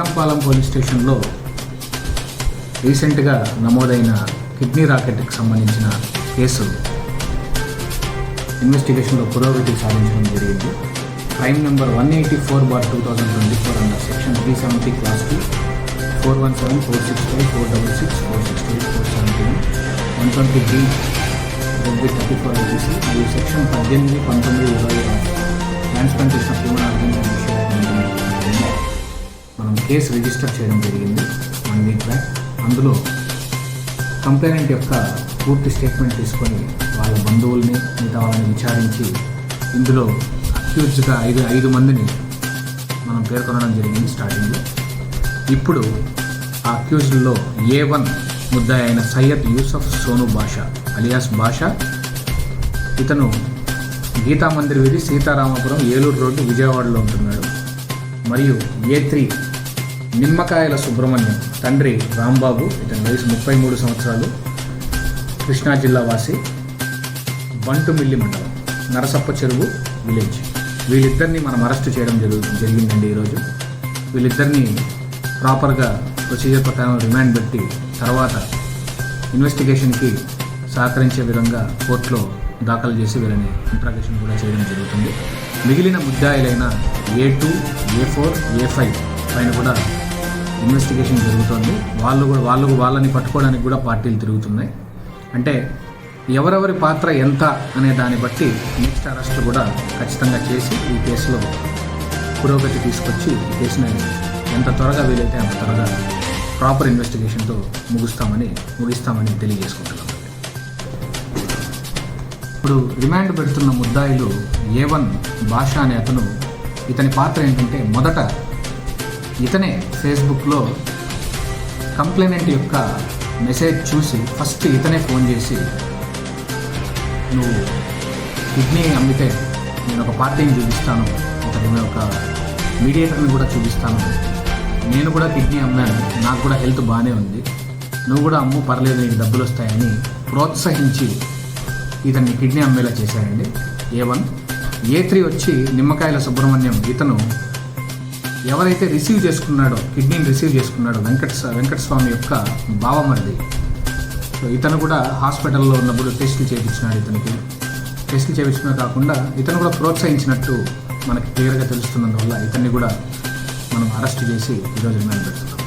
Nagarampalem police స్టేషన్లో రీసెంట్గా నమోదైన కిడ్నీ రాకెట్కి సంబంధించిన కేసు ఇన్వెస్టిగేషన్లో పురోగతి సాధించడం జరిగింది. Crime number one eighty four bar two thousand twenty four అన్న section three seventy class two four one seven four six five four double six four six eight four seventy one one twenty three డెబ్బై thirty four ITC మరియు సెక్షన్ పద్దెనిమిది పంతొమ్మిది ఇరవై transplantation human organ case register చేయడం జరిగింది one week back. అందులో complainant యొక్క పూర్తి స్టేట్మెంట్ తీసుకొని వాళ్ళ బంధువుల్ని మిగతా వాళ్ళని విచారించి ఇందులో అక్యూజ్గా ఐదు ఐదు మందిని మనం పేర్కొనడం జరిగింది స్టార్టింగ్లో. ఇప్పుడు ఆ అక్యూజ్లో ఏ వన్ ముద్దాయి అయిన సయ్యద్ యూసఫ్ సోను బాషా అలియాస్ బాషా ఇతను గీతా మందిర్ వీధి సీతారామపురం ఏలూరు రోడ్డు విజయవాడలో ఉంటున్నాడు. మరియు ఏ త్రీ నిమ్మకాయల సుబ్రహ్మణ్యం. తండ్రి రాంబాబు ఇతని వయసు ముప్పై మూడు సంవత్సరాలు. కృష్ణా జిల్లా వాసి బంటుమిల్లి మండలం నరసప్ప చెరువు విలేజ్. వీళ్ళిద్దరిని మనం అరెస్ట్ చేయడం జరుగు జరిగిందండి ఈరోజు. వీళ్ళిద్దరిని ప్రాపర్గా ప్రొసీజర్ ప్రకారం రిమాండ్ పెట్టి తర్వాత ఇన్వెస్టిగేషన్కి సహకరించే విధంగా కోర్టులో దాఖలు చేసి వీళ్ళని ఇంట్రాగేషన్ కూడా చేయడం జరుగుతుంది. మిగిలిన ముద్దాయిలైన A two A four A five పైన కూడా ఇన్వెస్టిగేషన్ జరుగుతోంది. వాళ్ళు కూడా వాళ్ళు వాళ్ళని పట్టుకోవడానికి కూడా పార్టీలు తిరుగుతున్నాయి. అంటే ఎవరెవరి పాత్ర ఎంత అనే దాన్ని బట్టి నెక్స్ట్ అరెస్ట్ కూడా ఖచ్చితంగా చేసి ఈ కేసులో పురోగతి తీసుకొచ్చి ఈ కేసుని ఎంత త్వరగా వీలైతే అంత త్వరగా ప్రాపర్ ఇన్వెస్టిగేషన్తో ముగుస్తామని ముగిస్తామని తెలియజేసుకుంటున్నాం. ఇప్పుడు రిమాండ్ పెడుతున్న ముద్దాయిలు ఏ వన్ భాష అనే అతను ఇతని పాత్ర ఏంటంటే మొదట ఇతనే ఫేస్బుక్లో కంప్లైనెంట్ యొక్క మెసేజ్ చూసి ఫస్ట్ ఇతనే ఫోన్ చేసి నువ్వు కిడ్నీ అమ్మితే నేను ఒక పార్టీని చూపిస్తాను ఒక నేను ఒక మీడియేటర్ని కూడా చూపిస్తాను. నేను కూడా కిడ్నీ అమ్మాను నాకు కూడా హెల్త్ బాగానే ఉంది. నువ్వు కూడా అమ్ము పర్లేదు నీకు డబ్బులు వస్తాయని ప్రోత్సహించి ఇతన్ని కిడ్నీ అమ్మేలా చేశాడండి ఏ వన్. ఏ త్రీ వచ్చి నిమ్మకాయల సుబ్రహ్మణ్యం ఇతను ఎవరైతే రిసీవ్ చేసుకున్నాడో కిడ్నీని రిసీవ్ చేసుకున్నాడో వెంకట వెంకటస్వామి యొక్క బావమరిది. సో ఇతను కూడా హాస్పిటల్లో ఉన్నప్పుడు టెస్టులు చేయించినాడు ఇతనికి. టెస్టులు చేయించడమే కాకుండా ఇతను కూడా ప్రోత్సహించినట్టు మనకి క్లియర్గా తెలుస్తున్నందువల్ల ఇతన్ని కూడా మనం అరెస్ట్ చేసి ఈరోజు మేము పెడుతున్నాం